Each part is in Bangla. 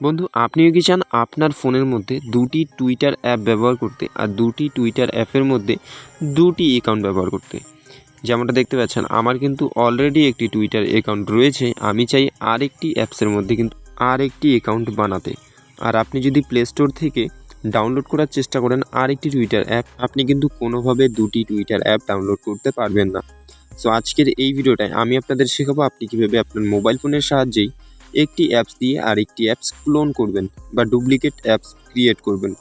বন্ধু, আপনিও কি চান আপনার ফোনের মধ্যে দুটি টুইটার অ্যাপ ব্যবহার করতে আর দুটি টুইটার অ্যাপের মধ্যে দুটি অ্যাকাউন্ট ব্যবহার করতে? যেমনটা দেখতে পাচ্ছেন, আমার কিন্তু অলরেডি একটি টুইটার অ্যাকাউন্ট রয়েছে। আমি চাই আরেকটি অ্যাপসের মধ্যে কিন্তু আরেকটি অ্যাকাউন্ট বানাতে। আর আপনি যদি প্লে স্টোর থেকে ডাউনলোড করার চেষ্টা করেন আরেকটি টুইটার অ্যাপ আপনি কিন্তু কোনোভাবে দুটি টুইটার অ্যাপ ডাউনলোড করতে পারবেন না। সো আজকের এই ভিডিওটায় আমি আপনাদের শেখাবো আপনি কীভাবে আপনার মোবাইল ফোনের সাহায্যেই একটি অ্যাপস দিয়ে আরেকটি অ্যাপস ক্লোন করবেন বা ডুপ্লিকেট অ্যাপস ক্রিয়েট করবেন।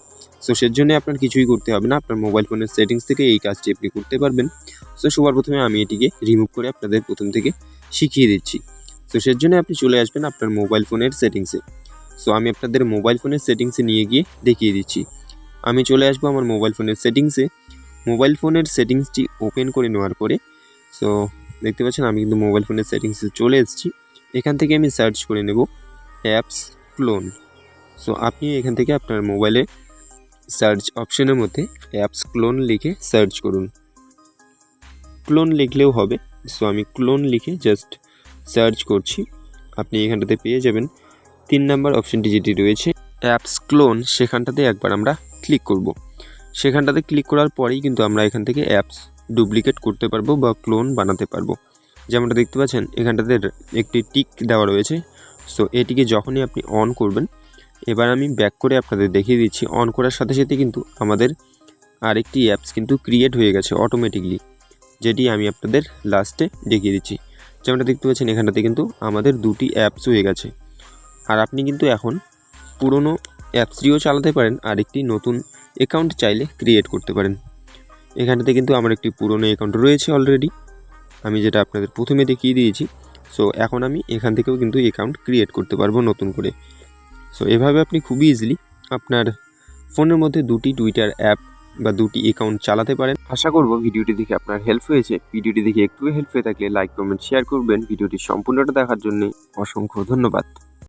সো সের জন্য আপনার কিছুই করতে হবে না। আপনার মোবাইল ফোনের সেটিংস থেকে এই কাজটি আপনি করতে পারবেন। সো সবার প্রথমে আমি এটিকে রিমুভ করে আপনাদের প্রথম থেকে শিখিয়ে দিচ্ছি। সো সের জন্য আপনি চলে আসবেন আপনার মোবাইল ফোনের সেটিংসে সো আমি আপনাদের মোবাইল ফোনের সেটিংসে নিয়ে গিয়ে দেখিয়ে দিচ্ছি। আমি চলে আসব আমার মোবাইল ফোনের সেটিংসে মোবাইল ফোনের সেটিংসটি ওপেন করে নেওয়ার পরে সো দেখতে পাচ্ছেন আমি কিন্তু মোবাইল ফোনের সেটিংসে চলে এসেছি। এখান থেকে আমি সার্চ করে নেব অ্যাপস ক্লোন সো আপনি এখান থেকে আপনার মোবাইলে সার্চ অপশনের মধ্যে অ্যাপস ক্লোন লিখে সার্চ করুন। ক্লোন লিখলেও হবে। সো আমি ক্লোন লিখে জাস্ট সার্চ করছি। আপনি এখানটাতে পেয়ে যাবেন। তিন নাম্বার অপশনটি যেটি রয়েছে অ্যাপস ক্লোন সেখানটাতে একবার আমরা ক্লিক করব। সেখানটাতে ক্লিক করার পরেই কিন্তু আমরা এখান থেকে অ্যাপস ডুপ্লিকেট করতে পারব বা ক্লোন বানাতে পারব। যেমনটা দেখতে পাচ্ছেন, এখানটাতে একটি টিক দেওয়া রয়েছে। সো এটিকে যখনই আপনি অন করবেন, এবার আমি ব্যাক করে আপনাদের দেখিয়ে দিচ্ছি। অন করার সাথে সাথে কিন্তু আমাদের আরেকটি অ্যাপস কিন্তু ক্রিয়েট হয়ে গেছে অটোমেটিকলি যেটি আমি আপনাদের লাস্টে দেখিয়ে দিচ্ছি। যেমনটা দেখতে পাচ্ছেন, এখানটাতে কিন্তু আমাদের দুটি অ্যাপস হয়ে গেছে। আর আপনি কিন্তু এখন পুরনো অ্যাপসটিও চালাতে পারেন আর একটি নতুন অ্যাকাউন্ট চাইলে ক্রিয়েট করতে পারেন। এখানটাতে কিন্তু আমার একটি পুরনো অ্যাকাউন্ট রয়েছে অলরেডি আমি যেটা আপনাদের প্রথমে দেখিয়ে দিয়েছি সো এখন আমি এখান থেকেও কিন্তু অ্যাকাউন্ট ক্রিয়েট করতে পারব নতুন করে। সো এভাবে আপনি খুবই ইজিলি আপনার ফোনের মধ্যে দুটি টুইটার অ্যাপ বা দুটি অ্যাকাউন্ট চালাতে পারেন। আশা করব ভিডিওটি দেখে আপনার হেল্প হয়েছে। ভিডিওটি দেখে একটু হেল্প হয়ে থাকলে লাইক কমেন্ট শেয়ার করবেন। ভিডিওটি সম্পূর্ণটা দেখার জন্য অসংখ্য ধন্যবাদ।